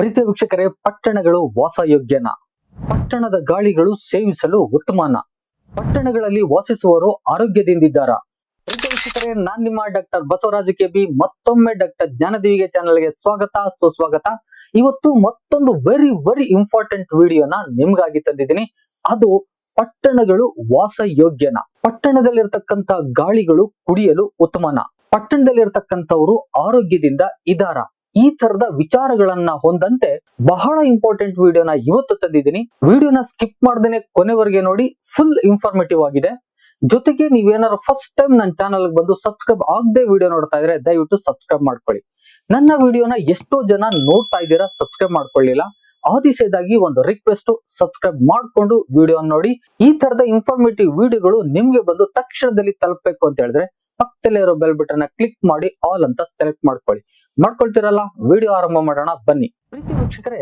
ಪ್ರೀತಿಯ ವೀಕ್ಷಕರೇ, ಪಟ್ಟಣಗಳು ವಾಸಯೋಗ್ಯನ. ಪಟ್ಟಣದ ಗಾಳಿಗಳು ಸೇವಿಸಲು ಉತ್ತಮನ. ಪಟ್ಟಣಗಳಲ್ಲಿ ವಾಸಿಸುವವರು ಆರೋಗ್ಯದಿಂದಿದ್ದಾರಾ. ಪ್ರೀತಿ ವೀಕ್ಷಕರೇ, ನಾನ್ ನಿಮ್ಮ ಡಾಕ್ಟರ್ ಬಸವರಾಜ ಕೆಬಿ ಮತ್ತೊಮ್ಮೆ ಡಾಕ್ಟರ್ ಜ್ಞಾನದೇವಿಗೆ ಚಾನಲ್ಗೆ ಸ್ವಾಗತ, ಸುಸ್ವಾಗತ. ಇವತ್ತು ಮತ್ತೊಂದು ವೆರಿ ವೆರಿ ಇಂಪಾರ್ಟೆಂಟ್ ವಿಡಿಯೋನ ನಿಮ್ಗಾಗಿ ತಂದಿದ್ದೀನಿ. ಅದು ಪಟ್ಟಣಗಳು ವಾಸಯೋಗ್ಯನ. ಪಟ್ಟಣದಲ್ಲಿರ್ತಕ್ಕಂತ ಗಾಳಿಗಳು ಕುಡಿಯಲು ಉತ್ತಮನ. ಪಟ್ಟಣದಲ್ಲಿರ್ತಕ್ಕಂಥವ್ರು ಆರೋಗ್ಯದಿಂದ ಇದಾರ ಈ ತರದ ವಿಚಾರಗಳನ್ನ ಹೊಂದಂತೆ ಬಹಳ ಇಂಪಾರ್ಟೆಂಟ್ ವಿಡಿಯೋನ ಇವತ್ತು ತಂದಿದ್ದೀನಿ. ವಿಡಿಯೋನ ಸ್ಕಿಪ್ ಮಾಡ್ದೇನೆ ಕೊನೆವರೆಗೆ ನೋಡಿ ಫುಲ್ ಇನ್ಫಾರ್ಮೇಟಿವ್ ಆಗಿದೆ. ಜೊತೆಗೆ ನೀವೇನಾದ್ರು ಫಸ್ಟ್ ಟೈಮ್ ನನ್ನ ಚಾನಲ್ ಬಂದು ಸಬ್ಸ್ಕ್ರೈಬ್ ಆಗದೆ ವಿಡಿಯೋ ನೋಡ್ತಾ ಇದ್ರೆ ದಯವಿಟ್ಟು ಸಬ್ಸ್ಕ್ರೈಬ್ ಮಾಡ್ಕೊಳ್ಳಿ. ನನ್ನ ವಿಡಿಯೋನ ಎಷ್ಟೋ ಜನ ನೋಡ್ತಾ ಇದ್ದೀರಾ ಸಬ್ಸ್ಕ್ರೈಬ್ ಮಾಡ್ಕೊಳ್ಳಿಲ್ಲ. ಆದಿಸೇದಾಗಿ ಒಂದು ರಿಕ್ವೆಸ್ಟ್ ಸಬ್ಸ್ಕ್ರೈಬ್ ಮಾಡ್ಕೊಂಡು ವಿಡಿಯೋ ನೋಡಿ. ಈ ತರದ ಇನ್ಫಾರ್ಮೇಟಿವ್ ವಿಡಿಯೋಗಳು ನಿಮ್ಗೆ ಬಂದು ತಕ್ಷಣದಲ್ಲಿ ತಲುಪಬೇಕು ಅಂತ ಹೇಳಿದ್ರೆ ಪಕ್ಕದಲ್ಲೇ ಇರೋ ಬೆಲ್ ಬಟನ್ ಕ್ಲಿಕ್ ಮಾಡಿ ಆಲ್ ಅಂತ ಸೆಲೆಕ್ಟ್ ಮಾಡ್ಕೊಳ್ಳಿ. ಮಾಡ್ಕೊಳ್ತಿರಲ್ಲ? ವಿಡಿಯೋ ಆರಂಭ ಮಾಡೋಣ, ಬನ್ನಿ. ಪ್ರೀತಿ ವೀಕ್ಷಕರೇ,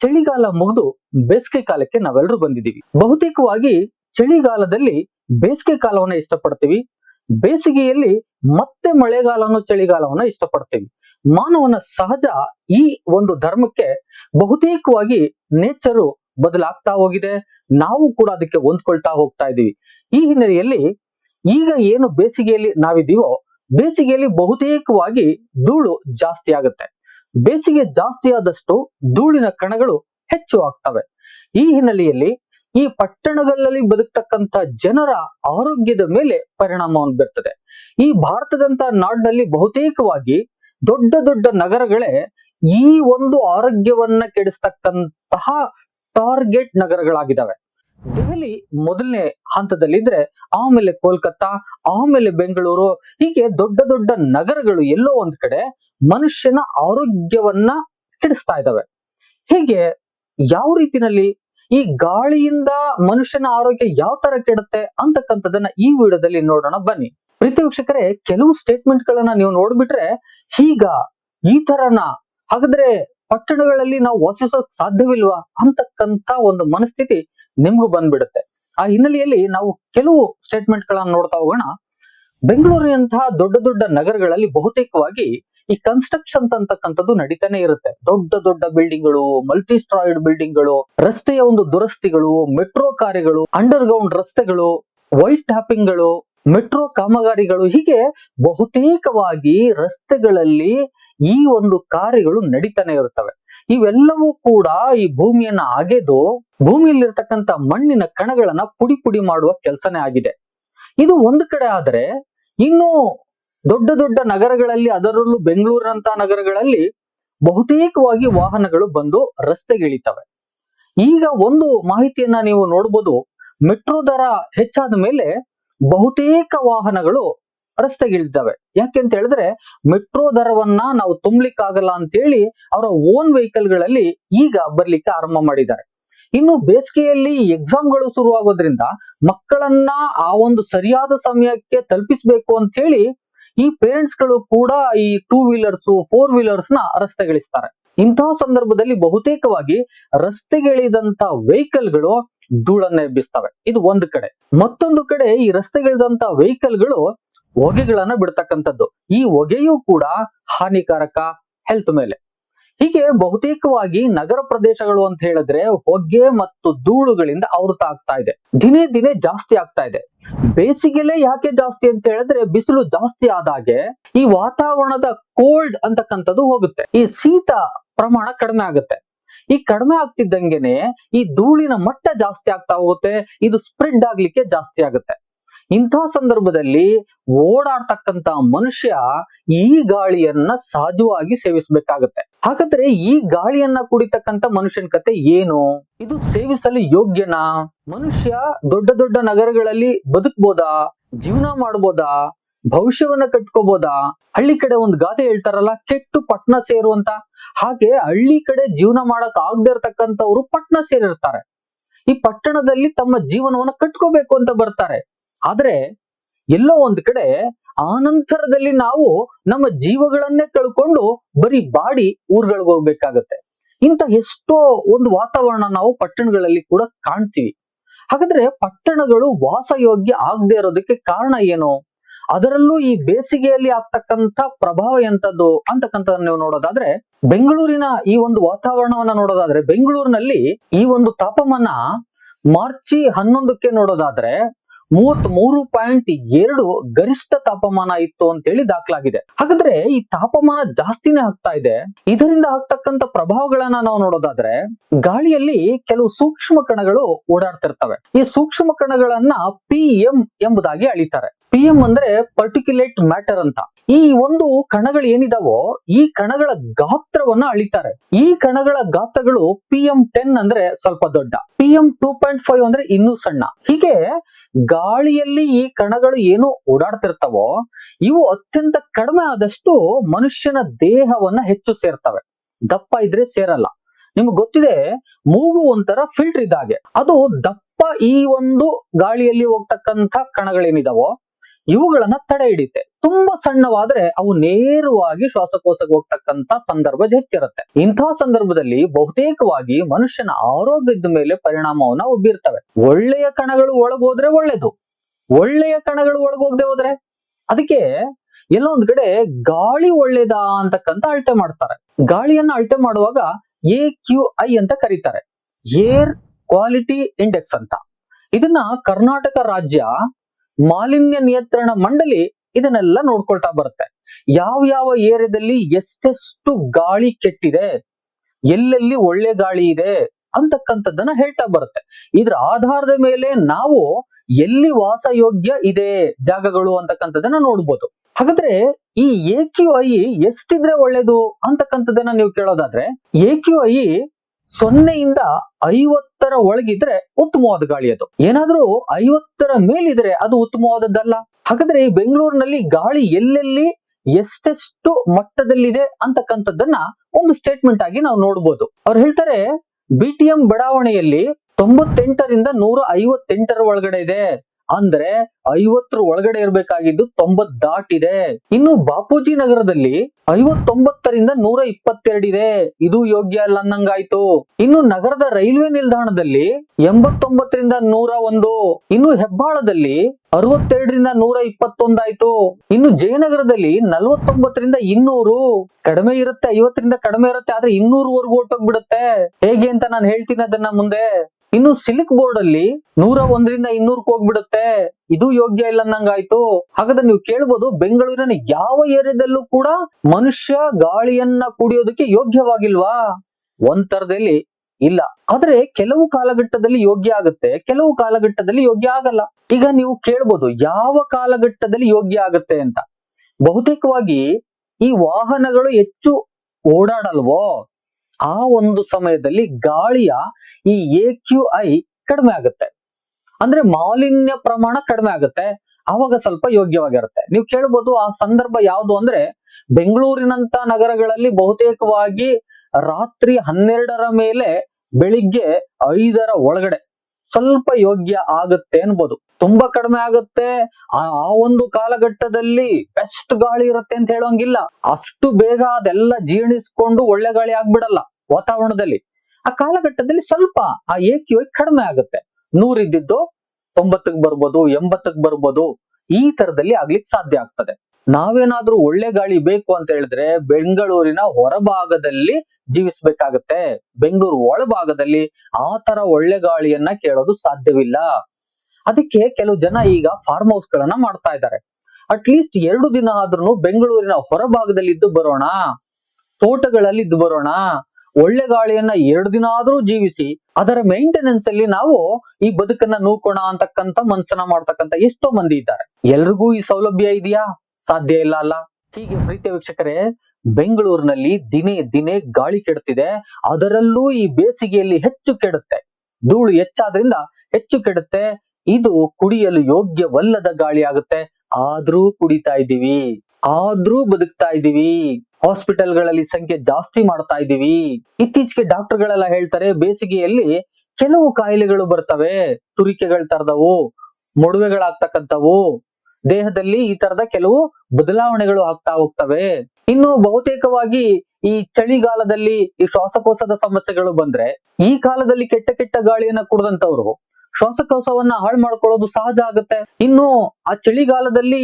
ಚಳಿಗಾಲ ಮುಗಿದು ಬೇಸಿಗೆ ಕಾಲಕ್ಕೆ ನಾವೆಲ್ಲರೂ ಬಂದಿದ್ದೀವಿ. ಬಹುತೇಕವಾಗಿ ಚಳಿಗಾಲದಲ್ಲಿ ಬೇಸಿಗೆ ಕಾಲವನ್ನ ಇಷ್ಟಪಡ್ತೀವಿ. ಬೇಸಿಗೆಯಲ್ಲಿ ಮತ್ತೆ ಮಳೆಗಾಲವನ್ನು ಚಳಿಗಾಲವನ್ನ ಇಷ್ಟಪಡ್ತೀವಿ. ಮಾನವನ ಸಹಜ ಈ ಒಂದು ಧರ್ಮಕ್ಕೆ ಬಹುತೇಕವಾಗಿ ನೇಚರು ಬದಲಾಗ್ತಾ ಹೋಗಿದೆ. ನಾವು ಕೂಡ ಅದಕ್ಕೆ ಹೊಂದ್ಕೊಳ್ತಾ ಹೋಗ್ತಾ ಇದೀವಿ ಈ ಹಿನ್ನೆಲೆಯಲ್ಲಿ ಈಗ ಏನು ಬೇಸಿಗೆಯಲ್ಲಿ ನಾವಿದೀವೋ ಬೇಸಿಗೆಯಲ್ಲಿ ಬಹುತೇಕವಾಗಿ ಧೂಳು ಜಾಸ್ತಿ ಆಗುತ್ತೆ. ಬೇಸಿಗೆ ಜಾಸ್ತಿ ಆದಷ್ಟು ಧೂಳಿನ ಕಣಗಳು ಹೆಚ್ಚು ಆಗ್ತವೆ. ಈ ಹಿನ್ನೆಲೆಯಲ್ಲಿ ಈ ಪಟ್ಟಣಗಳಲ್ಲಿ ಬದುಕ್ತಕ್ಕಂತ ಜನರ ಆರೋಗ್ಯದ ಮೇಲೆ ಪರಿಣಾಮವನ್ನು ಬೀರ್ತದೆ. ಈ ಭಾರತದಂತ ನಾಡಿನಲ್ಲಿ ಬಹುತೇಕವಾಗಿ ದೊಡ್ಡ ದೊಡ್ಡ ನಗರಗಳೇ ಈ ಒಂದು ಆರೋಗ್ಯವನ್ನ ಕೆಡಿಸ್ತಕ್ಕಂತಹ ಟಾರ್ಗೆಟ್ ನಗರಗಳಾಗಿದ್ದಾವೆ. ದೆಹಲಿ ಮೊದಲನೇ ಹಂತದಲ್ಲಿದ್ರೆ, ಆಮೇಲೆ ಕೋಲ್ಕತ್ತಾ, ಆಮೇಲೆ ಬೆಂಗಳೂರು, ಹೀಗೆ ದೊಡ್ಡ ದೊಡ್ಡ ನಗರಗಳು ಎಲ್ಲೋ ಒಂದ್ ಕಡೆ ಮನುಷ್ಯನ ಆರೋಗ್ಯವನ್ನ ಕೆಡಿಸ್ತಾ ಇದ್ದಾವೆ ಹೀಗೆ ಯಾವ ರೀತಿನಲ್ಲಿ ಈ ಗಾಳಿಯಿಂದ ಮನುಷ್ಯನ ಆರೋಗ್ಯ ಯಾವ ತರ ಕೆಡುತ್ತೆ ಅಂತಕ್ಕಂಥದನ್ನ ಈ ವಿಡಿಯೋದಲ್ಲಿ ನೋಡೋಣ ಬನ್ನಿ. ಪ್ರೀತಿ ವೀಕ್ಷಕರೇ, ಕೆಲವು ಸ್ಟೇಟ್ಮೆಂಟ್ ಗಳನ್ನ ನೀವು ನೋಡ್ಬಿಟ್ರೆ ಹೀಗ ಈ ತರನ ಹಾಗಾದ್ರೆ ಪಟ್ಟಣಗಳಲ್ಲಿ ನಾವು ವಾಸಿಸೋಕ್ ಸಾಧ್ಯವಿಲ್ವಾ ಅಂತಕ್ಕಂತ ಒಂದು ಮನಸ್ಥಿತಿ ನಿಮ್ಗೂ ಬಂದ್ಬಿಡುತ್ತೆ. ಆ ಹಿನ್ನೆಲೆಯಲ್ಲಿ ನಾವು ಕೆಲವು ಸ್ಟೇಟ್ಮೆಂಟ್ ಗಳನ್ನ ನೋಡ್ತಾ ಹೋಗೋಣ. ಬೆಂಗಳೂರಿನಂತಹ ದೊಡ್ಡ ದೊಡ್ಡ ನಗರಗಳಲ್ಲಿ ಬಹುತೇಕವಾಗಿ ಈ ಕನ್ಸ್ಟ್ರಕ್ಷನ್ಸ್ ಅಂತಕ್ಕಂಥದ್ದು ನಡೀತಾನೆ ಇರುತ್ತೆ. ದೊಡ್ಡ ದೊಡ್ಡ ಬಿಲ್ಡಿಂಗ್ಗಳು ಮಲ್ಟಿ ಸ್ಟ್ರಾಯ್ಡ್ ಬಿಲ್ಡಿಂಗ್ಗಳು ರಸ್ತೆಯ ಒಂದು ದುರಸ್ತಿಗಳು ಮೆಟ್ರೋ ಕಾರ್ಯಗಳು ಅಂಡರ್ ಗ್ರೌಂಡ್ ರಸ್ತೆಗಳು ವೈಟ್ ಟ್ಯಾಪಿಂಗ್ಗಳು ಮೆಟ್ರೋ ಕಾಮಗಾರಿಗಳು ಹೀಗೆ ಬಹುತೇಕವಾಗಿ ರಸ್ತೆಗಳಲ್ಲಿ ಈ ಒಂದು ಕಾರ್ಯಗಳು ನಡೀತಾನೆ ಇರುತ್ತವೆ. ಇವೆಲ್ಲವೂ ಕೂಡ ಈ ಭೂಮಿಯನ್ನ ಅಗೆದು ಭೂಮಿಯಲ್ಲಿರ್ತಕ್ಕಂಥ ಮಣ್ಣಿನ ಕಣಗಳನ್ನ ಪುಡಿ ಪುಡಿ ಮಾಡುವ ಕೆಲಸನೇ ಆಗಿದೆ. ಇದು ಒಂದು ಕಡೆ ಆದರೆ ಇನ್ನು ದೊಡ್ಡ ದೊಡ್ಡ ನಗರಗಳಲ್ಲಿ, ಅದರಲ್ಲೂ ಬೆಂಗಳೂರಿನಂತಹ ನಗರಗಳಲ್ಲಿ ಬಹುತೇಕವಾಗಿ ವಾಹನಗಳು ಬಂದು ರಸ್ತೆಗಿಳಿತವೆ. ಈಗ ಒಂದು ಮಾಹಿತಿಯನ್ನ ನೀವು ನೋಡ್ಬೋದು, ಮೆಟ್ರೋ ದರ ಹೆಚ್ಚಾದ ಮೇಲೆ ಬಹುತೇಕ ವಾಹನಗಳು ರಸ್ತೆಗಿಳಿತವೆ ಯಾಕೆ ಅಂತ ಹೇಳಿದ್ರೆ ಮೆಟ್ರೋ ದರವನ್ನ ನಾವು ಅಂತ ಹೇಳಿ ಅವರ ಓನ್ ವೆಹಿಕಲ್ಗಳಲ್ಲಿ ಈಗ ಬರ್ಲಿಕ್ಕೆ ಆರಂಭ ಮಾಡಿದ್ದಾರೆ. ಇನ್ನು ಬೇಸಿಗೆಯಲ್ಲಿ ಎಕ್ಸಾಮ್ಗಳು ಶುರುವಾಗೋದ್ರಿಂದ ಮಕ್ಕಳನ್ನ ಆ ಒಂದು ಸರಿಯಾದ ಸಮಯಕ್ಕೆ ತಲುಪಿಸ್ಬೇಕು ಅಂತ ಹೇಳಿ ಈ ಪೇರೆಂಟ್ಸ್ಗಳು ಕೂಡ ಈ ಟೂ ವೀಲರ್ಸ್, ಫೋರ್ ವೀಲರ್ಸ್ನ ರಸ್ತೆಗಿಳಿಸ್ತಾರೆ ಇಂತಹ ಸಂದರ್ಭದಲ್ಲಿ ಬಹುತೇಕವಾಗಿ ರಸ್ತೆಗಿಳಿದಂತ ವೆಹಿಕಲ್ಗಳು ಧೂಳನ್ನ ಎಬ್ಬಿಸ್ತವೆ. ಇದು ಒಂದು ಕಡೆ. ಮತ್ತೊಂದು ಕಡೆ ಈ ರಸ್ತೆಗಿಳಿದಂತ ವೆಹಿಕಲ್ಗಳು ಹೊಗೆಗಳನ್ನ ಬಿಡ್ತಕ್ಕಂಥದ್ದು. ಈ ಹೊಗೆಯೂ ಕೂಡ ಹಾನಿಕಾರಕ ಹೆಲ್ತ್ ಮೇಲೆ. ಹೀಗೆ ಬಹುತೇಕವಾಗಿ ನಗರ ಪ್ರದೇಶಗಳು ಅಂತ ಹೇಳಿದ್ರೆ ಹೊಗೆ ಮತ್ತು ಧೂಳುಗಳಿಂದ ಆವೃತ ಆಗ್ತಾ ಇದೆ. ದಿನೇ ದಿನೇ ಜಾಸ್ತಿ ಆಗ್ತಾ ಇದೆ. ಬೇಸಿಗೆಲೇ ಯಾಕೆ ಜಾಸ್ತಿ ಅಂತ ಹೇಳಿದ್ರೆ ಬಿಸಿಲು ಜಾಸ್ತಿ ಆದಾಗೆ ಈ ವಾತಾವರಣದ ಕೋಲ್ಡ್ ಅಂತಕ್ಕಂಥದ್ದು ಹೋಗುತ್ತೆ. ಈ ಶೀತ ಪ್ರಮಾಣ ಕಡಿಮೆ ಆಗುತ್ತೆ. ಈ ಕಡಿಮೆ ಆಗ್ತಿದ್ದಂಗೆನೆ ಈ ಧೂಳಿನ ಮಟ್ಟ ಜಾಸ್ತಿ ಆಗ್ತಾ ಹೋಗುತ್ತೆ. ಇದು ಸ್ಪ್ರೆಡ್ ಆಗ್ಲಿಕ್ಕೆ ಜಾಸ್ತಿ ಆಗುತ್ತೆ. ಇಂತಹ ಸಂದರ್ಭದಲ್ಲಿ ಓಡಾಡ್ತಕ್ಕಂತ ಮನುಷ್ಯ ಈ ಗಾಳಿಯನ್ನ ಸಹಜವಾಗಿ ಸೇವಿಸಬೇಕಾಗತ್ತೆ. ಹಾಗಾದ್ರೆ ಈ ಗಾಳಿಯನ್ನ ಕುಡಿತಕ್ಕಂತ ಮನುಷ್ಯನ ಕತೆ ಏನು? ಇದು ಸೇವಿಸಲು ಯೋಗ್ಯನಾ? ಮನುಷ್ಯ ದೊಡ್ಡ ದೊಡ್ಡ ನಗರಗಳಲ್ಲಿ ಬದುಕ್ಬೋದಾ? ಜೀವನ ಮಾಡ್ಬೋದಾ? ಭವಿಷ್ಯವನ್ನ ಕಟ್ಕೋಬೋದಾ? ಹಳ್ಳಿ ಕಡೆ ಒಂದು ಗಾದೆ ಹೇಳ್ತಾರಲ್ಲ, ಕೆಟ್ಟು ಪಟ್ನ ಸೇರುವಂತ ಹಾಗೆ ಹಳ್ಳಿ ಕಡೆ ಜೀವನ ಮಾಡಕ್ ಆಗದೆ ಇರ್ತಕ್ಕಂಥವ್ರು ಪಟ್ನ ಸೇರಿರ್ತಾರೆ. ಈ ಪಟ್ಟಣದಲ್ಲಿ ತಮ್ಮ ಜೀವನವನ್ನ ಕಟ್ಕೋಬೇಕು ಅಂತ ಬರ್ತಾರೆ. ಆದ್ರೆ ಎಲ್ಲೋ ಒಂದ್ ಕಡೆ ಆನಂತರದಲ್ಲಿ ನಾವು ನಮ್ಮ ಜೀವಗಳನ್ನೇ ಕಳ್ಕೊಂಡು ಬರೀ ಬಾಡಿ ಊರ್ಗಳಿಗೆ ಹೋಗ್ಬೇಕಾಗತ್ತೆ. ಇಂತ ಎಷ್ಟೋ ಒಂದು ವಾತಾವರಣ ನಾವು ಪಟ್ಟಣಗಳಲ್ಲಿ ಕೂಡ ಕಾಣ್ತೀವಿ. ಹಾಗಾದ್ರೆ ಪಟ್ಟಣಗಳು ವಾಸಯೋಗ್ಯ ಆಗದೆ ಇರೋದಕ್ಕೆ ಕಾರಣ ಏನು? ಅದರಲ್ಲೂ ಈ ಬೇಸಿಗೆಯಲ್ಲಿ ಆಗ್ತಕ್ಕಂಥ ಪ್ರಭಾವ ಎಂಥದ್ದು ಅಂತಕ್ಕಂಥ ನೀವು ನೋಡೋದಾದ್ರೆ, ಬೆಂಗಳೂರಿನ ಈ ಒಂದು ವಾತಾವರಣವನ್ನ ನೋಡೋದಾದ್ರೆ, ಬೆಂಗಳೂರಿನಲ್ಲಿ ಈ ಒಂದು ತಾಪಮಾನ ಮಾರ್ಚಿ ಹನ್ನೊಂದಕ್ಕೆ ನೋಡೋದಾದ್ರೆ ಮೂವತ್ತ್ ಮೂರು ಪಾಯಿಂಟ್ ಎರಡು ಗರಿಷ್ಠ ತಾಪಮಾನ ಇತ್ತು ಅಂತ ಹೇಳಿ ದಾಖಲಾಗಿದೆ. ಹಾಗಾದ್ರೆ ಈ ತಾಪಮಾನ ಜಾಸ್ತಿನೇ ಆಗ್ತಾ ಇದೆ. ಇದರಿಂದ ಆಗ್ತಕ್ಕಂತ ಪ್ರಭಾವಗಳನ್ನ ನಾವು ನೋಡೋದಾದ್ರೆ ಗಾಳಿಯಲ್ಲಿ ಕೆಲವು ಸೂಕ್ಷ್ಮ ಕಣಗಳು ಓಡಾಡ್ತಿರ್ತವೆ. ಈ ಸೂಕ್ಷ್ಮ ಕಣಗಳನ್ನ ಪಿ ಎಂಬುದಾಗಿ ಅಳಿತಾರೆ. ಪಿ ಎಂ ಅಂದ್ರೆ ಪರ್ಟಿಕ್ಯುಲೇಟ್ ಮ್ಯಾಟರ್ ಅಂತ. ಈ ಒಂದು ಕಣಗಳು ಏನಿದಾವೋ, ಈ ಕಣಗಳ ಗಾತ್ರವನ್ನ ಅಳಿತಾರೆ. ಈ ಕಣಗಳ ಗಾತ್ರಗಳು ಪಿ ಎಂ ಟೆನ್ ಅಂದ್ರೆ ಸ್ವಲ್ಪ ದೊಡ್ಡ. P M two point five ಅಂದ್ರೆ ಇನ್ನೂ ಸಣ್ಣ. ಹೀಗೆ ಗಾಳಿಯಲ್ಲಿ ಈ ಕಣಗಳು ಏನು ಓಡಾಡ್ತಿರ್ತಾವೋ, ಇವು ಅತ್ಯಂತ ಕಡಿಮೆ ಆದಷ್ಟು ಮನುಷ್ಯನ ದೇಹವನ್ನ ಹೆಚ್ಚು ಸೇರ್ತವೆ. ದಪ್ಪ ಇದ್ರೆ ಸೇರಲ್ಲ. ನಿಮ್ಗೆ ಗೊತ್ತಿದೆ, ಮೂಗು ಒಂಥರ ಫಿಲ್ಟರ್ ಇದ್ದಾಗೆ. ಅದು ದಪ್ಪ ಈ ಒಂದು ಗಾಳಿಯಲ್ಲಿ ಹೋಗ್ತಕ್ಕಂಥ ಕಣಗಳೇನಿದಾವೋ ಇವುಗಳನ್ನ ತಡೆ ಹಿಡಿಯುತ್ತೆ. ತುಂಬಾ ಸಣ್ಣವಾದ್ರೆ ಅವು ನೇರವಾಗಿ ಶ್ವಾಸಕೋಶಕ್ಕೆ ಹೋಗ್ತಕ್ಕಂತ ಸಂದರ್ಭ ಹೆಚ್ಚಿರುತ್ತೆ. ಇಂತಹ ಸಂದರ್ಭದಲ್ಲಿ ಬಹುತೇಕವಾಗಿ ಮನುಷ್ಯನ ಆರೋಗ್ಯದ ಮೇಲೆ ಪರಿಣಾಮವನ್ನ ಒಬ್ಬಿರ್ತವೆ ಬೀರ್ತವೆ ಒಳ್ಳೆಯ ಕಣಗಳು ಒಳಗೋದ್ರೆ ಒಳ್ಳೇದು. ಒಳ್ಳೆಯ ಕಣಗಳು ಒಳಗೋಗದೆ ಹೋದ್ರೆ ಅದಕ್ಕೆ ಎಲ್ಲೋ ಒಂದ್ ಕಡೆ ಗಾಳಿ ಒಳ್ಳೇದಾ ಅಂತಕ್ಕಂತ ಅಳತೆ ಮಾಡ್ತಾರೆ. ಗಾಳಿಯನ್ನ ಅಳತೆ ಮಾಡುವಾಗ ಎ ಕ್ಯೂ ಐ ಅಂತ ಕರೀತಾರೆ. ಏರ್ ಕ್ವಾಲಿಟಿ ಇಂಡೆಕ್ಸ್ ಅಂತ. ಇದನ್ನ ಕರ್ನಾಟಕ ರಾಜ್ಯ ಮಾಲಿನ್ಯ ನಿಯಂತ್ರಣ ಮಂಡಳಿ ಇದನ್ನೆಲ್ಲ ನೋಡ್ಕೊಳ್ತಾ ಬರುತ್ತೆ. ಯಾವ ಯಾವ ಏರಿಯಾದಲ್ಲಿ ಎಷ್ಟೆಷ್ಟು ಗಾಳಿ ಕೆಟ್ಟಿದೆ, ಎಲ್ಲೆಲ್ಲಿ ಒಳ್ಳೆ ಗಾಳಿ ಇದೆ ಅಂತಕ್ಕಂಥದ್ದನ್ನ ಹೇಳ್ತಾ ಬರುತ್ತೆ. ಇದ್ರ ಆಧಾರದ ಮೇಲೆ ನಾವು ಎಲ್ಲಿ ವಾಸಯೋಗ್ಯ ಇದೆ ಜಾಗಗಳು ಅಂತಕ್ಕಂಥದ್ದನ್ನ ನೋಡ್ಬೋದು. ಹಾಗಾದ್ರೆ ಈ ಎ ಕ್ಯೂ ಐ ಎಷ್ಟಿದ್ರೆ ಒಳ್ಳೇದು ಅಂತಕ್ಕಂಥದ್ದನ್ನ ನೀವು ಕೇಳೋದಾದ್ರೆ, ಎ ಕ್ಯೂ ಐ ಸೊನ್ನೆಯಿಂದ ಐವತ್ತರ ಒಳಗಿದ್ರೆ ಉತ್ತಮವಾದ ಗಾಳಿ ಅದು. ಏನಾದ್ರೂ ಐವತ್ತರ ಮೇಲಿದ್ರೆ ಅದು ಉತ್ತಮವಾದದ್ದಲ್ಲ? ಹಾಗಾದ್ರೆ ಬೆಂಗಳೂರಿನಲ್ಲಿ ಗಾಳಿ ಎಲ್ಲೆಲ್ಲಿ, ಎಷ್ಟೆಷ್ಟು ಮಟ್ಟದಲ್ಲಿದೆ ಅಂತಕ್ಕಂಥದ್ದನ್ನ ಒಂದು ಸ್ಟೇಟ್ಮೆಂಟ್ ಆಗಿ ನಾವು ನೋಡ್ಬೋದು. ಅವ್ರು ಹೇಳ್ತಾರೆ ಬಿ ಟಿ ಎಂ ಬಡಾವಣೆಯಲ್ಲಿ ತೊಂಬತ್ತೆಂಟರಿಂದ ನೂರ ಐವತ್ತೆಂಟರ ಒಳಗಡೆ ಇದೆ. ಅಂದ್ರೆ ಐವತ್ತರ ಒಳಗಡೆ ಇರಬೇಕಾಗಿದ್ದು ತೊಂಬತ್ ದಾಟಿದೆ. ಇನ್ನು ಬಾಪೂಜಿ ನಗರದಲ್ಲಿ ಐವತ್ತೊಂಬತ್ತರಿಂದ ನೂರ ಇಪ್ಪತ್ತೆರಡಿದೆ ಇದು. ಯೋಗ್ಯ ಅಲ್ಲ ಅನ್ನಂಗಾಯ್ತು. ಇನ್ನು ನಗರದ ರೈಲ್ವೆ ನಿಲ್ದಾಣದಲ್ಲಿ ಎಂಬತ್ತೊಂಬತ್ತರಿಂದ ನೂರ ಒಂದು, ಇನ್ನು ಹೆಬ್ಬಾಳದಲ್ಲಿ ಅರವತ್ತೆರಡರಿಂದ ನೂರ ಇಪ್ಪತ್ತೊಂದಾಯ್ತು ಇನ್ನು ಜಯನಗರದಲ್ಲಿ ನಲವತ್ತೊಂಬತ್ತರಿಂದ ಇನ್ನೂರು. ಕಡಿಮೆ ಇರುತ್ತೆ, ಐವತ್ತರಿಂದ ಕಡಿಮೆ ಇರುತ್ತೆ, ಆದ್ರೆ ಇನ್ನೂರವರೆಗೂ ಹೊರ್ಟೋಗ್ಬಿಡುತ್ತೆ ಹೇಗೆ ಅಂತ ನಾನು ಹೇಳ್ತೀನಿ ಅದನ್ನ ಮುಂದೆ. ಇನ್ನು ಸಿಲ್ಕ್ ಬೋರ್ಡ್ ಅಲ್ಲಿ ನೂರ ಒಂದರಿಂದ ಇನ್ನೂರಕ್ಕೆ ಹೋಗ್ಬಿಡುತ್ತೆ. ಇದು ಯೋಗ್ಯ ಇಲ್ಲ ಅನ್ನಂಗಾಯ್ತು. ಹಾಗಾದ್ರೆ ನೀವು ಕೇಳ್ಬೋದು, ಬೆಂಗಳೂರಿನ ಯಾವ ಏರಿಯಾದಲ್ಲೂ ಕೂಡ ಮನುಷ್ಯ ಗಾಳಿಯನ್ನ ಕುಡಿಯೋದಕ್ಕೆ ಯೋಗ್ಯವಾಗಿಲ್ವಾ? ಒಂದ್ ತರದಲ್ಲಿ ಇಲ್ಲ. ಆದ್ರೆ ಕೆಲವು ಕಾಲಘಟ್ಟದಲ್ಲಿ ಯೋಗ್ಯ ಆಗುತ್ತೆ, ಕೆಲವು ಕಾಲಘಟ್ಟದಲ್ಲಿ ಯೋಗ್ಯ ಆಗಲ್ಲ. ಈಗ ನೀವು ಕೇಳ್ಬೋದು, ಯಾವ ಕಾಲಘಟ್ಟದಲ್ಲಿ ಯೋಗ್ಯ ಆಗುತ್ತೆ ಅಂತ. ಬಹುತೇಕವಾಗಿ ಈ ವಾಹನಗಳು ಹೆಚ್ಚು ಓಡಾಡಲ್ವೋ? ಆ ಒಂದು ಸಮಯದಲ್ಲಿ ಗಾಳಿಯ ಈ ಎ ಕ್ಯೂ ಐ ಕಡಿಮೆ ಆಗುತ್ತೆ. ಅಂದ್ರೆ ಮಾಲಿನ್ಯ ಪ್ರಮಾಣ ಕಡಿಮೆ ಆಗುತ್ತೆ. ಆವಾಗ ಸ್ವಲ್ಪ ಯೋಗ್ಯವಾಗಿರುತ್ತೆ. ನೀವು ಕೇಳ್ಬೋದು ಆ ಸಂದರ್ಭ ಯಾವುದು ಅಂದ್ರೆ ಬೆಂಗಳೂರಿನಂತ ನಗರಗಳಲ್ಲಿ ಬಹುತೇಕವಾಗಿ ರಾತ್ರಿ ಹನ್ನೆರಡರ ಮೇಲೆ ಬೆಳಿಗ್ಗೆ ಐದರ ಒಳಗಡೆ ಸ್ವಲ್ಪ ಯೋಗ್ಯ ಆಗುತ್ತೆ ಅನ್ಬೋದು. ತುಂಬಾ ಕಡಿಮೆ ಆಗುತ್ತೆ. ಆ ಒಂದು ಕಾಲಘಟ್ಟದಲ್ಲಿ ಬೆಸ್ಟ್ ಗಾಳಿ ಇರುತ್ತೆ ಅಂತ ಹೇಳೋಂಗಿಲ್ಲ. ಅಷ್ಟು ಬೇಗ ಅದೆಲ್ಲ ಜೀರ್ಣಿಸ್ಕೊಂಡು ಒಳ್ಳೆ ಗಾಳಿ ಆಗ್ಬಿಡಲ್ಲ ವಾತಾವರಣದಲ್ಲಿ. ಆ ಕಾಲಘಟ್ಟದಲ್ಲಿ ಸ್ವಲ್ಪ ಆ ಏಕ್ಯೂ ಕಡಿಮೆ ಆಗುತ್ತೆ. ನೂರ್ ಇದ್ದಿದ್ದು ತೊಂಬತ್ತಕ್ ಬರ್ಬೋದು, ಎಂಬತ್ತಕ್ ಬರ್ಬೋದು, ಈ ತರದಲ್ಲಿ ಆಗ್ಲಿಕ್ಕೆ ಸಾಧ್ಯ ಆಗ್ತದೆ. ನಾವೇನಾದ್ರೂ ಒಳ್ಳೆ ಗಾಳಿ ಬೇಕು ಅಂತ ಹೇಳಿದ್ರೆ ಬೆಂಗಳೂರಿನ ಹೊರಭಾಗದಲ್ಲಿ ಜೀವಿಸ್ಬೇಕಾಗತ್ತೆ. ಬೆಂಗಳೂರು ಒಳಭಾಗದಲ್ಲಿ ಆ ತರ ಒಳ್ಳೆ ಗಾಳಿಯನ್ನ ಕೇಳೋದು ಸಾಧ್ಯವಿಲ್ಲ. ಅದಕ್ಕೆ ಕೆಲವು ಜನ ಈಗ ಫಾರ್ಮ್ ಹೌಸ್ ಗಳನ್ನ ಮಾಡ್ತಾ ಇದ್ದಾರೆ. ಅಟ್ಲೀಸ್ಟ್ ಎರಡು ದಿನ ಆದ್ರೂ ಬೆಂಗಳೂರಿನ ಹೊರಭಾಗದಲ್ಲಿ ಇದ್ದು ಬರೋಣ, ತೋಟಗಳಲ್ಲಿ ಇದ್ದು ಬರೋಣ, ಒಳ್ಳೆ ಗಾಳಿಯನ್ನ ಎರಡು ದಿನ ಆದ್ರೂ ಜೀವಿಸಿ, ಅದರ ಮೇಂಟೆನೆನ್ಸ್ ಅಲ್ಲಿ ನಾವು ಈ ಬದುಕನ್ನ ನೂಕೋಣ ಅಂತಕ್ಕಂತ ಮನಸ್ಸನ್ನ ಮಾಡ್ತಕ್ಕಂತ ಎಷ್ಟೋ ಮಂದಿ ಇದ್ದಾರೆ. ಎಲ್ರಿಗೂ ಈ ಸೌಲಭ್ಯ ಇದೆಯಾ? ಸಾಧ್ಯ ಇಲ್ಲ ಅಲ್ಲ? ಹೀಗೆ ಪ್ರೀತಿಯ ವೀಕ್ಷಕರೇ, ಬೆಂಗಳೂರಿನಲ್ಲಿ ದಿನೇ ದಿನೇ ಗಾಳಿ ಕೆಡುತ್ತಿದೆ. ಅದರಲ್ಲೂ ಈ ಬೇಸಿಗೆಯಲ್ಲಿ ಹೆಚ್ಚು ಕೆಡುತ್ತೆ. ಧೂಳು ಹೆಚ್ಚಾದ್ರಿಂದ ಹೆಚ್ಚು ಕೆಡುತ್ತೆ. ಇದು ಕುಡಿಯಲು ಯೋಗ್ಯವಲ್ಲದ ಗಾಳಿ ಆಗುತ್ತೆ. ಆದ್ರೂ ಕುಡಿತಾ ಇದ್ದೀವಿ. ಆದ್ರೂ ಬದುಕ್ತಾ ಇದೀವಿ ಹಾಸ್ಪಿಟಲ್ಗಳಲ್ಲಿ ಸಂಖ್ಯೆ ಜಾಸ್ತಿ ಮಾಡ್ತಾ ಇದ್ದೀವಿ. ಇತ್ತೀಚೆಗೆ ಡಾಕ್ಟರ್ಗಳೆಲ್ಲ ಹೇಳ್ತಾರೆ, ಬೇಸಿಗೆಯಲ್ಲಿ ಕೆಲವು ಕಾಯಿಲೆಗಳು ಬರ್ತವೆ. ತುರಿಕೆಗಳು ತರದವು, ಮೊಡವೆಗಳಾಗ್ತಕ್ಕಂಥವು. ದೇಹದಲ್ಲಿ ಈ ತರದ ಕೆಲವು ಬದಲಾವಣೆಗಳು ಆಗ್ತಾ ಹೋಗ್ತವೆ. ಇನ್ನು ಬಹುತೇಕವಾಗಿ ಈ ಚಳಿಗಾಲದಲ್ಲಿ ಈ ಶ್ವಾಸಕೋಶದ ಸಮಸ್ಯೆಗಳು ಬಂದ್ರೆ, ಈ ಕಾಲದಲ್ಲಿ ಕೆಟ್ಟ ಕೆಟ್ಟ ಗಾಳಿಯನ್ನ ಕುಡಿದಂತವ್ರು ಶ್ವಾಸಕೋಶವನ್ನ ಹಾಳು ಮಾಡ್ಕೊಳ್ಳೋದು ಸಹಜ ಆಗುತ್ತೆ. ಇನ್ನು ಆ ಚಳಿಗಾಲದಲ್ಲಿ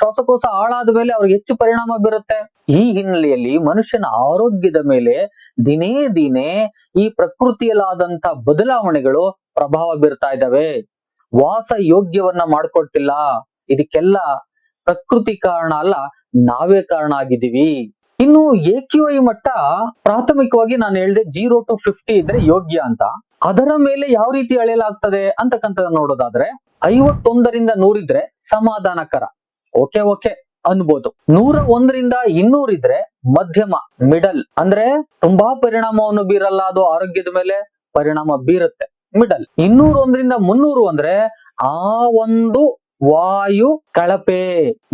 ಶ್ವಾಸಕೋಶ ಹಾಳಾದ ಮೇಲೆ ಅವ್ರಿಗೆ ಹೆಚ್ಚು ಪರಿಣಾಮ ಬೀರುತ್ತೆ. ಈ ಹಿನ್ನೆಲೆಯಲ್ಲಿ ಮನುಷ್ಯನ ಆರೋಗ್ಯದ ಮೇಲೆ ದಿನೇ ದಿನೇ ಈ ಪ್ರಕೃತಿಯಲ್ಲಾದಂತ ಬದಲಾವಣೆಗಳು ಪ್ರಭಾವ ಬೀರ್ತಾ ಇದ್ದಾವೆ. ವಾಸ ಯೋಗ್ಯವನ್ನ ಮಾಡ್ಕೊಡ್ತಿಲ್ಲ ಇದಕ್ಕೆಲ್ಲ ಪ್ರಕೃತಿ ಕಾರಣ ಅಲ್ಲ, ನಾವೇ ಕಾರಣ ಆಗಿದ್ದೀವಿ. ಇನ್ನು ಎ ಕ್ಯೂ ಐ ಮಟ್ಟ ಪ್ರಾಥಮಿಕವಾಗಿ ನಾನು ಹೇಳಿದೆ ಜೀರೋ ಟು ಫಿಫ್ಟಿ ಇದ್ರೆ ಯೋಗ್ಯ ಅಂತ. ಅದರ ಮೇಲೆ ಯಾವ ರೀತಿ ಅಳೆಯಲಾಗ್ತದೆ ಅಂತಕ್ಕಂಥ ನೋಡೋದಾದ್ರೆ ಐವತ್ತೊಂದರಿಂದ ನೂರಿದ್ರೆ ಸಮಾಧಾನಕರ. ಓಕೆ ಓಕೆ ಅನ್ಬೋದು. ನೂರ ಒಂದರಿಂದ ಇನ್ನೂರಿದ್ರೆ ಮಧ್ಯಮ ಮಿಡಲ್ ಅಂದ್ರೆ ತುಂಬಾ ಪರಿಣಾಮವನ್ನು ಬೀರಲ್ಲ ಅದು ಆರೋಗ್ಯದ ಮೇಲೆ ಪರಿಣಾಮ ಬೀರುತ್ತೆ ಮಿಡಲ್ ಇನ್ನೂರ ಒಂದರಿಂದ ಮುನ್ನೂರು ಅಂದ್ರೆ ಆ ಒಂದು ವಾಯು ಕಳಪೆ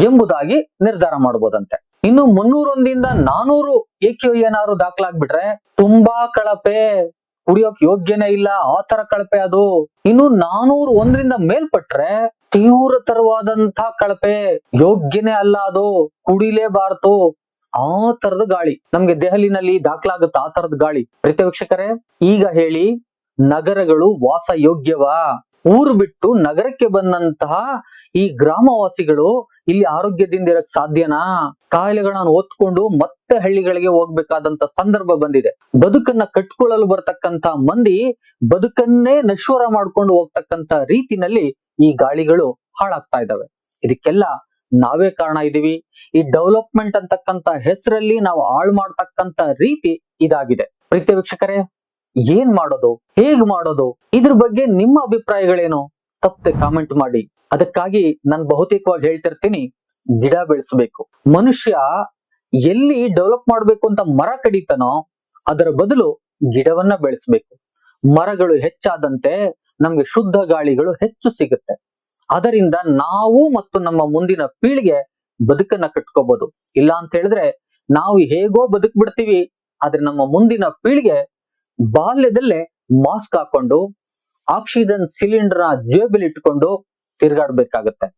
ಎಂಬುದಾಗಿ ನಿರ್ಧಾರ ಮಾಡಬಹುದಂತೆ ಇನ್ನು ಮುನ್ನೂರೊಂದಿಂದ ನಾನೂರು ಏಕೆ ಏನಾದ್ರು ದಾಖಲಾಗ್ಬಿಟ್ರೆ ತುಂಬಾ ಕಳಪೆ. ಕುಡಿಯೋಕ್ ಯೋಗ್ಯನೇ ಇಲ್ಲ, ಆ ತರ ಕಳಪೆ ಅದು. ಇನ್ನು ನಾನೂರು ಒಂದರಿಂದ ಮೇಲ್ಪಟ್ರೆ ತೀವ್ರತರವಾದಂತ ಕಳಪೆ. ಯೋಗ್ಯನೇ ಅಲ್ಲ ಅದು. ಕುಡಿಲೇಬಾರ್ದು. ಆ ತರದ ಗಾಳಿ. ನಮ್ಗೆ ದೆಹಲಿನಲ್ಲಿ ದಾಖಲಾಗುತ್ತೆ ಆ ತರದ ಗಾಳಿ. ಪ್ರತಿ ವೀಕ್ಷಕರೇ, ಈಗ ಹೇಳಿ, ನಗರಗಳು ವಾಸ ಯೋಗ್ಯವಾ? ಊರು ಬಿಟ್ಟು ನಗರಕ್ಕೆ ಬಂದಂತಹ ಈ ಗ್ರಾಮವಾಸಿಗಳು ಇಲ್ಲಿ ಆರೋಗ್ಯದಿಂದ ಇರಕ್ ಸಾಧ್ಯನಾ? ಕಾಯಿಲೆಗಳನ್ನ ಓದ್ಕೊಂಡು ಮತ್ತೆ ಹಳ್ಳಿಗಳಿಗೆ ಹೋಗ್ಬೇಕಾದಂತ ಸಂದರ್ಭ ಬಂದಿದೆ. ಬದುಕನ್ನ ಕಟ್ಕೊಳ್ಳಲು ಬರ್ತಕ್ಕಂತ ಮಂದಿ ಬದುಕನ್ನೇ ನಶ್ವರ ಮಾಡ್ಕೊಂಡು ಹೋಗ್ತಕ್ಕಂತ ರೀತಿನಲ್ಲಿ ಈ ಗಾಳಿಗಳು ಹಾಳಾಗ್ತಾ ಇದಾವೆ ಇದಕ್ಕೆಲ್ಲ ನಾವೇ ಕಾರಣ ಇದೀವಿ ಈ ಡೆವಲಪ್ಮೆಂಟ್ ಅಂತಕ್ಕಂತ ಹೆಸರಲ್ಲಿ ನಾವು ಹಾಳು ಮಾಡ್ತಕ್ಕಂತ ರೀತಿ ಇದಾಗಿದೆ. ಪ್ರೀತಿ ವೀಕ್ಷಕರೇ ಏನ್ ಮಾಡೋದು? ಹೇಗ್ ಮಾಡೋದು? ಇದ್ರ ಬಗ್ಗೆ ನಿಮ್ಮ ಅಭಿಪ್ರಾಯಗಳೇನು? ತಪ್ಪದೆ ಕಾಮೆಂಟ್ ಮಾಡಿ. ಅದಕ್ಕಾಗಿ ನಾನು ಬಹುತೇಕವಾಗಿ ಹೇಳ್ತಿರ್ತೀನಿ, ಗಿಡ ಬೆಳೆಸಬೇಕು. ಮನುಷ್ಯ ಎಲ್ಲಿ ಡೆವಲಪ್ ಮಾಡಬೇಕು ಅಂತ ಮರ ಕಡಿತಾನೋ, ಅದರ ಬದಲು ಗಿಡವನ್ನ ಬೆಳೆಸಬೇಕು. ಮರಗಳು ಹೆಚ್ಚಾದಂತೆ ನಮ್ಗೆ ಶುದ್ಧ ಗಾಳಿಗಳು ಹೆಚ್ಚು ಸಿಗುತ್ತೆ. ಅದರಿಂದ ನಾವು ಮತ್ತು ನಮ್ಮ ಮುಂದಿನ ಪೀಳಿಗೆ ಬದುಕನ್ನ ಕಟ್ಕೋಬಹುದು ಇಲ್ಲ ಅಂತ ಹೇಳಿದ್ರೆ ನಾವು ಹೇಗೋ ಬದುಕ್ ಬಿಡ್ತೀವಿ, ಆದ್ರೆ ನಮ್ಮ ಮುಂದಿನ ಪೀಳಿಗೆ ಬಾಲ್ಯದಲ್ಲೇ ಮಾಸ್ಕ್ ಹಾಕೊಂಡು ಆಕ್ಸಿಜನ್ ಸಿಲಿಂಡರ್ ಜೇಬಲ್ಲಿ ಇಟ್ಕೊಂಡು ತಿರ್ಗಾಡ್ಬೇಕಾಗತ್ತೆ.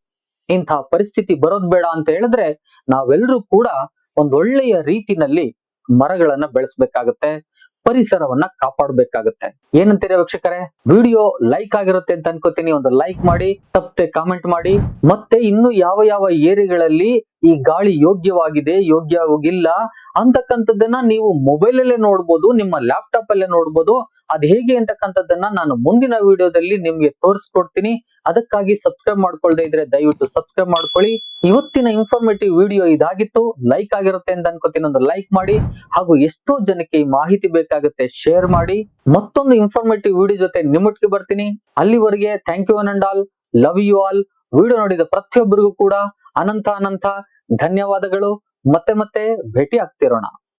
ಇಂತಹ ಪರಿಸ್ಥಿತಿ ಬರೋದ್ ಬೇಡ ಅಂತ ಹೇಳಿದ್ರೆ ನಾವೆಲ್ಲರೂ ಕೂಡ ಒಂದ್ ಒಳ್ಳೆಯ ರೀತಿನಲ್ಲಿ ಮರಗಳನ್ನ ಬೆಳೆಸ್ಬೇಕಾಗತ್ತೆ. ಪರಿಸರವನ್ನ ಕಾಪಾಡಬೇಕಾಗುತ್ತೆ. ಏನಂತೀರ ವೀಕ್ಷಕರೇ? ವಿಡಿಯೋ ಲೈಕ್ ಆಗಿರುತ್ತೆ ಅಂತ ಅನ್ಕೋತೀನಿ. ಒಂದು ಲೈಕ್ ಮಾಡಿ, ತಪ್ಪದೆ ಕಾಮೆಂಟ್ ಮಾಡಿ. ಮತ್ತೆ ಇನ್ನು ಯಾವ ಯಾವ ಏರಿಯಾಗಳಲ್ಲಿ ಈ ಗಾಳಿ ಯೋಗ್ಯವಾಗಿದೆ ಯೋಗ್ಯ ಆಗೋಗಿಲ್ಲ ಅಂತಕ್ಕಂಥದ್ದನ್ನ ನೀವು ಮೊಬೈಲ್ ಅಲ್ಲೇ ನೋಡ್ಬೋದು, ನಿಮ್ಮ ಲ್ಯಾಪ್ಟಾಪ್ ಅಲ್ಲೇ ನೋಡ್ಬೋದು. ಅದ್ ಹೇಗೆ ಅಂತಕ್ಕಂಥದ್ದನ್ನ ನಾನು ಮುಂದಿನ ವಿಡಿಯೋದಲ್ಲಿ ನಿಮ್ಗೆ ತೋರಿಸ್ಕೊಡ್ತೀನಿ. ಅದಕ್ಕಾಗಿ ಸಬ್ಸ್ಕ್ರೈಬ್ ಮಾಡ್ಕೊಳ್ಳದೆ ಇದ್ರೆ ದಯವಿಟ್ಟು ಸಬ್ಸ್ಕ್ರೈಬ್ ಮಾಡ್ಕೊಳ್ಳಿ. ಇವತ್ತಿನ ಇನ್ಫಾರ್ಮೇಟಿವ್ ವಿಡಿಯೋ ಇದಾಗಿತ್ತು. ಲೈಕ್ ಆಗಿರುತ್ತೆ ಅಂತ ಅನ್ಕೋತೀನಿ. ಒಂದು ಲೈಕ್ ಮಾಡಿ. ಹಾಗೂ ಎಷ್ಟೋ ಜನಕ್ಕೆ ಈ ಮಾಹಿತಿ ಬೇಕಾಗುತ್ತೆ ಶೇರ್ ಮಾಡಿ. ಮತ್ತೊಂದು ಇನ್ಫಾರ್ಮೇಟಿವ್ ವಿಡಿಯೋ ಜೊತೆ ನಿಮ್ಮೊಟ್ಟಿಗೆ ಬರ್ತೀನಿ. ಅಲ್ಲಿವರೆಗೆ thank you one and all love you all video ನೋಡಿದ ಪ್ರತಿಯೊಬ್ಬರಿಗೂ ಕೂಡ ಅನಂತ ಅನಂತ ಧನ್ಯವಾದಗಳು. ಮತ್ತೆ ಮತ್ತೆ ಭೇಟಿ ಆಗ್ತಿರೋಣ.